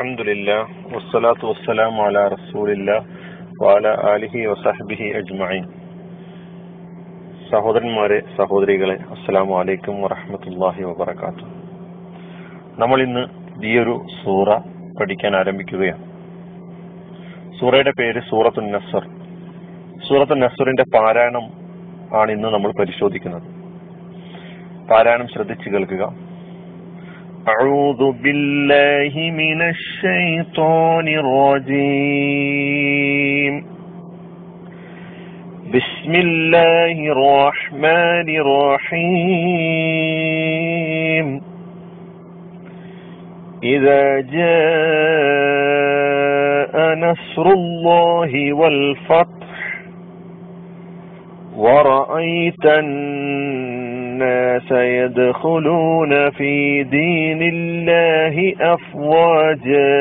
അൽഹംദുലില്ലാ വസ്സലാത്തു വസ്സലാമു അലാ റസൂലില്ലാ വാല ആലിഹി വസഹബിഹി അജ്മഈൻ. സഹോദരന്മാരെ സഹോദരികളെ അസ്സലാമു അലൈക്കും വറഹ്മത്തുള്ളാഹി വബറകാത്തു നമ്മൾ ഇന്ന് ഈ ഒരു സൂറ പഠിക്കാൻ ആരംഭിക്കുകയാണ്. സൂറയുടെ പേര് സൂറത്തു നസർ. സൂറത്തു നസറിന്റെ പാരായണം ആണ് ഇന്ന് നമ്മൾ പരിശോധിക്കുന്നത്. പാരായണം ശ്രദ്ധിച്ചു കേൾക്കുക. أعوذ بالله من الشيطان الرجيم. بسم الله الرحمن الرحيم. إذا جاء نصر الله والفتح ورأيت الناس يدخلون في دين الله أفواجا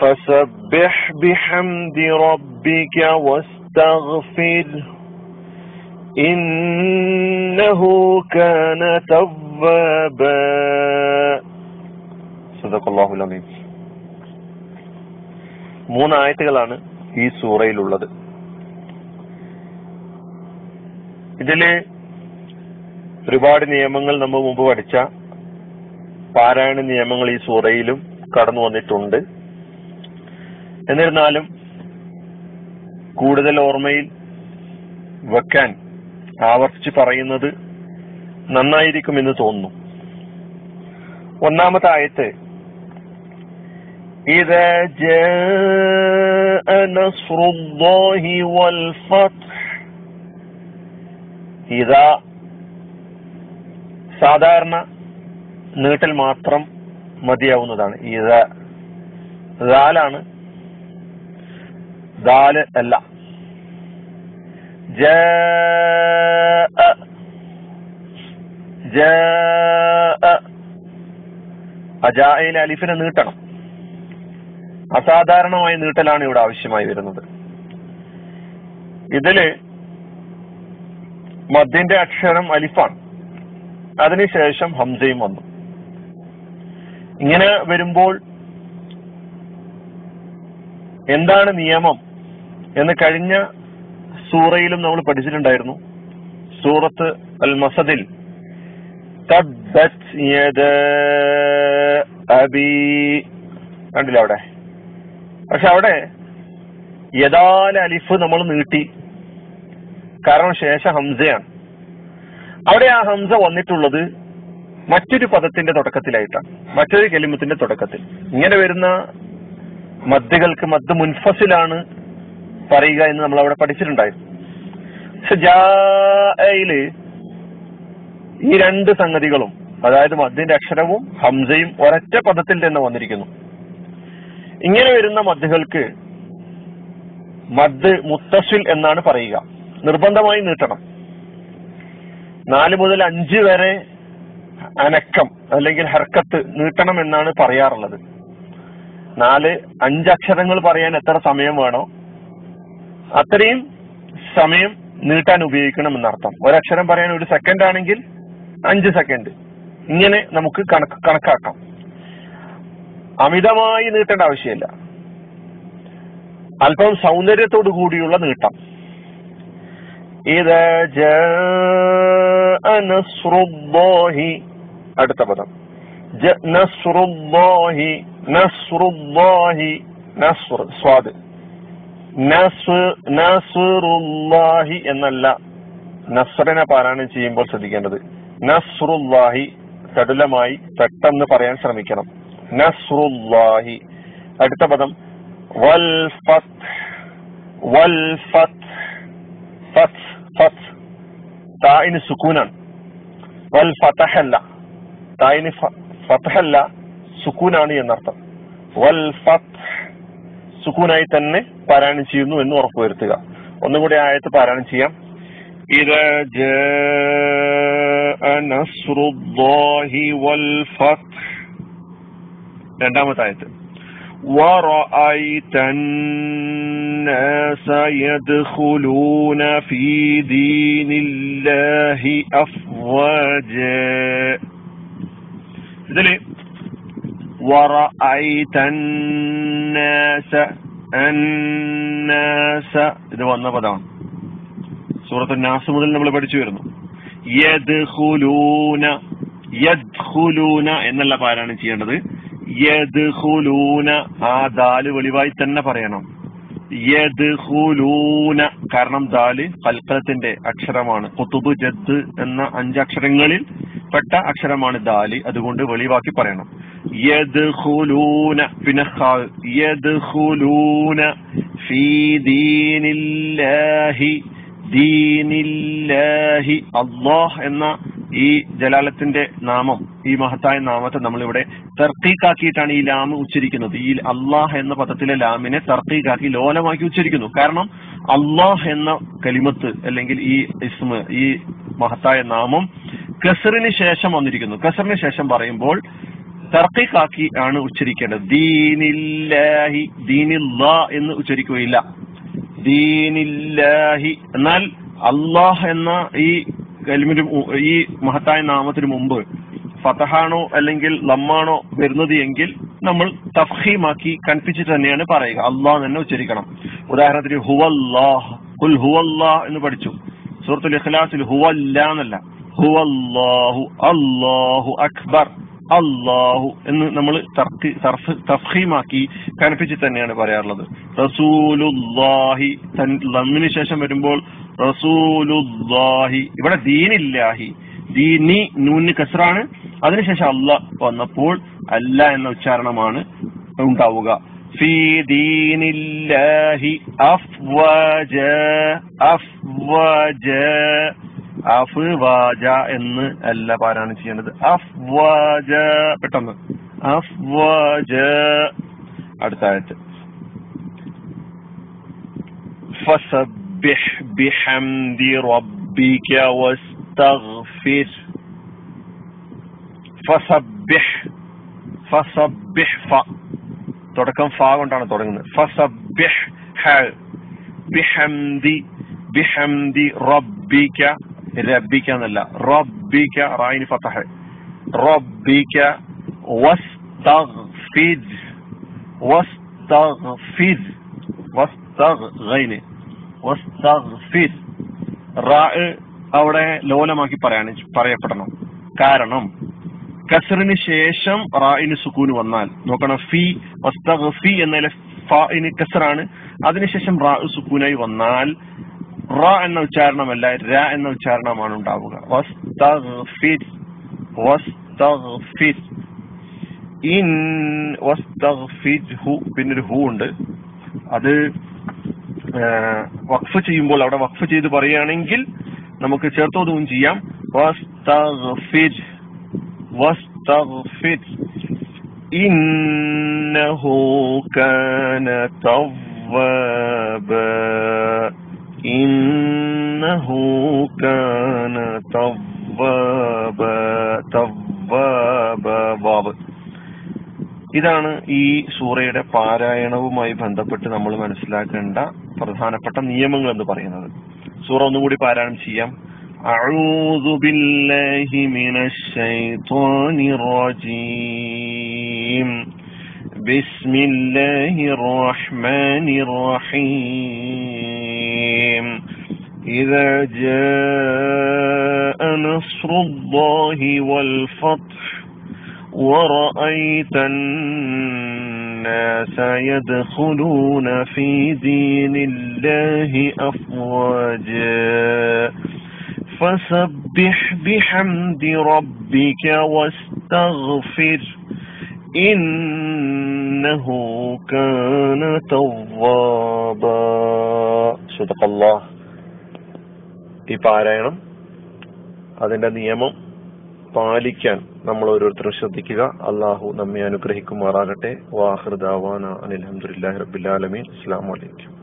فسبح بحمد ربك واستغفره إنه كان توابا صدق الله العظيم മൂന്ന് ആയത്തുകളാണ് ഈ സൂറയിലുള്ളത് ഇതില് ഒരുപാട് നിയമങ്ങൾ നമ്മൾ മുമ്പ് പഠിച്ച പാരായണ നിയമങ്ങൾ ഈ സൂറയിലും കടന്നു വന്നിട്ടുണ്ട് എന്നിരുന്നാലും കൂടുതൽ ഓർമ്മയിൽ വെക്കാൻ ആവർത്തിച്ച് പറയുന്നത് നന്നായിരിക്കുമെന്ന് തോന്നുന്നു ഒന്നാമത്തെ ആയത്ത് إذا جاء نصر الله والفتح ഇതാ സാധാരണ നീട്ടൽ മാത്രം മതിയാവുന്നതാണ്. ഇത ദാലാണ്. ദാൽ അല്ല. ജ അജായിലെ അലിഫിനെ നീട്ടണം. അസാധാരണമായ നീട്ടലാണ് ഇവിടെ ആവശ്യമായി വരുന്നത്. ഇതിൽ മദ്യന്റെ അക്ഷരം അലിഫാണ്. അതിനുശേഷം ഹംസയും വന്നു. ഇങ്ങനെ വരുമ്പോൾ എന്താണ് നിയമം എന്ന് കഴിഞ്ഞ സൂറയിലും നമ്മൾ പഠിച്ചിട്ടുണ്ടായിരുന്നു. സൂറത്ത് അൽ മസദിൽ അബി കണ്ടില്ല അവിടെ? പക്ഷെ അവിടെ യഥാല അലിഫ് നമ്മൾ നീട്ടി. കാരണം ശേഷം ഹംസയാണ്. അവിടെ ആ ഹംസ വന്നിട്ടുള്ളത് മറ്റൊരു പദത്തിന്റെ തുടക്കത്തിലായിട്ടാണ്. മറ്റൊരു കെലിമത്തിന്റെ തുടക്കത്തിൽ. ഇങ്ങനെ വരുന്ന മദ്ദുകൾക്ക് മദ് മുൻഫസിലാണ് പറയുക എന്ന് നമ്മൾ അവിടെ പഠിച്ചിട്ടുണ്ടായിരുന്നു. പക്ഷെ ഈ രണ്ട് സംഗതികളും അതായത് മദ്ദിന്റെ അക്ഷരവും ഹംസയും ഒരൊറ്റ പദത്തിൽ തന്നെ വന്നിരിക്കുന്നു. ഇങ്ങനെ വരുന്ന മദ്ദുകൾക്ക് മദ് മുത്തസിൽ എന്നാണ് പറയുക. നിർബന്ധമായി നീട്ടണം. നാല് മുതൽ അഞ്ച് വരെ അനക്കം അല്ലെങ്കിൽ ഹർക്കത്ത് നീട്ടണം എന്നാണ് പറയാറുള്ളത്. നാല് അഞ്ചക്ഷരങ്ങൾ പറയാൻ എത്ര സമയം വേണോ അത്രയും സമയം നീട്ടാൻ ഉപയോഗിക്കണം എന്നർത്ഥം. ഒരക്ഷരം പറയാൻ ഒരു സെക്കൻഡ് ആണെങ്കിൽ അഞ്ച് സെക്കൻഡ് ഇങ്ങനെ നമുക്ക് കണക്ക് കണക്കാക്കാം. അമിതമായി നീട്ടേണ്ട ആവശ്യമില്ല. അല്പം സൗന്ദര്യത്തോടു കൂടിയുള്ള നീട്ടം. إذا جاء نصر الله അടുത്ത പദം നസ്റുല്ലാഹി നസ്റുല്ലാഹി നസ്ർ സ്വാദ് നസ്റുല്ലാഹി എന്നല്ല നസ്റിനെ പാരായണം ചെയ്യുമ്പോൾ ശ്രദ്ധിക്കേണ്ടത് നസ്റുല്ലാഹി ചടുലമായി പെട്ടെന്ന് പറയാൻ ശ്രമിക്കണം നസ്റുല്ലാഹി അടുത്ത പദം വൽ ഫത്ത് വൽ ഫത്ത് ഫത്ത് ഫത്ത് തായിന് സുക്കൂനാണ് വൽ ഫതഹല്ല തായിന് ഫതഹല്ല സുക്കൂനാണ് എന്നർത്ഥം വൽ ഫത്ത് സുക്കൂനായി തന്നെ പാരായണം ചെയ്യുന്നു എന്ന് ഉറപ്പുവരുത്തുക ഒന്നും കൂടി ആയത്ത് പാരായണം ചെയ്യാം إذا جاء نصر الله والفتح രണ്ടാമത്തെ ആയത്ത് ورأيت الناس يدخلون في دين الله أفواجا ഇതില് വറഅയ്ത അന്നാസ അന്നാസ ഇത് വന്ന പദമാണ് സൂറത്ത് നാസ് മുതൽ നമ്മൾ പഠിച്ചു വരുന്നു യദ്ഖുലൂന യദ്ഖുലൂന എന്നല്ല പാരായണം ചെയ്യേണ്ടത് യദ്ഖുലൂന. ആ ദാൽ വെളിവായി തന്നെ പറയണം. യദ്ഹുലൂന കാരണം ദാൽ കൽക്കലത്തിന്റെ അക്ഷരമാണ്. കുത്തുബ് ജദ് എന്ന അഞ്ചക്ഷരങ്ങളിൽ പെട്ട അക്ഷരമാണ് ദാൽ. അതുകൊണ്ട് വെളിവാക്കി പറയണം. യദ്ഹുലൂന പിന്നെ യദ്ഹുലൂന ഫീ ദീനില്ലാഹി. ദീനില്ലാഹി. അള്ളാഹ് എന്ന ഈ ജലാലത്തിന്റെ നാമം ഈ മഹത്തായ നാമത്തെ നമ്മളിവിടെ തർക്കീക്കാക്കിയിട്ടാണ് ഈ ലാം ഉച്ചരിക്കുന്നത്. ഈ അള്ളാഹ് എന്ന പദത്തിലെ ലാമിനെ തർക്കീക്കാക്കി ലോലമാക്കി ഉച്ചരിക്കുന്നു. കാരണം അള്ളാഹ് എന്ന കലിമത്ത് അല്ലെങ്കിൽ ഈ ഇസ്മ ഈ മഹത്തായ നാമം കസറിന് ശേഷം വന്നിരിക്കുന്നു. കസറിന് ശേഷം പറയുമ്പോൾ തർക്കീക്കാക്കി ആണ് ഉച്ചരിക്കേണ്ടത്. ദീനില്ലാഹി ദീനില്ലാ എന്ന് ഉച്ചരിക്കുകയില്ല. ദീനില്ലാഹി എന്നാൽ അള്ളാഹ് എന്ന ഈ കലിമിന് ഈ മഹത്തായ നാമത്തിന് മുമ്പ് ഫതഹാണോ അല്ലെങ്കിൽ ലമ്മാണോ വരുന്നത് എങ്കിൽ നമ്മൾ തഫ്ഹീമാക്കി കൺപിച്ച് തന്നെയാണ് പറയുക. അള്ളാഹ് തന്നെ ഉച്ചരിക്കണം. ഉദാഹരണത്തിന് ഹുവല്ലാഹ്. ഹുവല്ലാഹ് എന്ന് പഠിച്ചു. സൂറത്തുൽ ഇഖ്ലാസിൽ ഹുവല്ലാന്നല്ല ഹുവല്ലാഹു അല്ലാഹു അക്ബർ. അള്ളാഹു എന്ന് നമ്മൾ തഫ്ഹീമാക്കി കനപ്പിച്ച് തന്നെയാണ് പറയാറുള്ളത്. റസൂലുല്ലാഹി ലമ്മിന് ശേഷം വരുമ്പോൾ റസൂലുല്ലാഹി ഇവിടെ ദീനില്ലാഹി. ദീനി നൂന് കസറാണ്. അതിനുശേഷം അല്ല വന്നപ്പോൾ അല്ല എന്ന ഉച്ചാരണമാണ് ഉണ്ടാവുക. ഫീ അഫ്വജ എന്ന് അല്ല പാരായണം ചെയ്യേണ്ടത്. അഫ്വാജ പെട്ടെന്ന്. അഫ്വാജ. അടുത്ത ആയത്ത് فسبح بحمد ربك واستغفر فسبح فسبح ف തുടക്കം ഫ കൊണ്ടാണ് തുടങ്ങുന്നത് ഫസബ്ബിഹ് ഹ ബിഹംദി ബിഹംദി റബ്ബിക റബ്ബിക എന്നല്ല റബ്ബിക റായിന് ഫതഹ് റബ്ബിക വസ്തഗ്ഫിർ വസ്തഗ്ഫിർ വസ്തഗ് ഗൈന് വസ്തഗ്ഫിർ റാ അവിടെ ലോലമാക്കി പറയാൻ പറയപ്പെടണം. കാരണം കസറിന് ശേഷം റായിന് സുക്കൂന് വന്നാൽ നോക്കണം ഫി വസ്തഗ്ഫി എന്നതിലെ ഫിന് കസറാണ് അതിനുശേഷം റാ സുക്കൂനായി വന്നാൽ റ എന്ന ഉച്ചാരണമല്ല ര എന്ന ഉച്ചാരണമാണ് ഉണ്ടാവുക. ഇൻ പിന്നൊരു ഹു ഉണ്ട്. അത് വഖഫ് ചെയ്യുമ്പോൾ അവിടെ വഖഫ് ചെയ്ത് പറയുകയാണെങ്കിൽ നമുക്ക് ചേർത്തോതും ചെയ്യാം. വസ്തഗ്ഫിർ വസ്തഗ്ഫിർ. ഇതാണ് ഈ സൂറയുടെ പാരായണവുമായി ബന്ധപ്പെട്ട് നമ്മൾ മനസ്സിലാക്കേണ്ട പ്രധാനപ്പെട്ട നിയമങ്ങൾ എന്ന് പറയുന്നത് സൂറ ഒന്നുകൂടി പാരായണം ചെയ്യാം أعوذ بالله من الشيطان الرجيم بسم الله الرحمن الرحيم إذا جاء نصر الله والفتح ورأيت الناس يدخلون في دين الله أفواجا فسبح بحمد ربك واستغفر إنه كان توابا صدق الله ഈ പാരായണം അതിന്റെ നിയമം പാലിക്കാൻ നമ്മൾ ഓരോരുത്തരും ശ്രദ്ധിക്കുക. അള്ളാഹു നമ്മെ അനുഗ്രഹിക്കുമാറാകട്ടെ. വാഹൃദാവാന അനിൽഹമുല്ലാഹി റബ്ബിലാലമീൻ അസ്സാം വലൈക്കും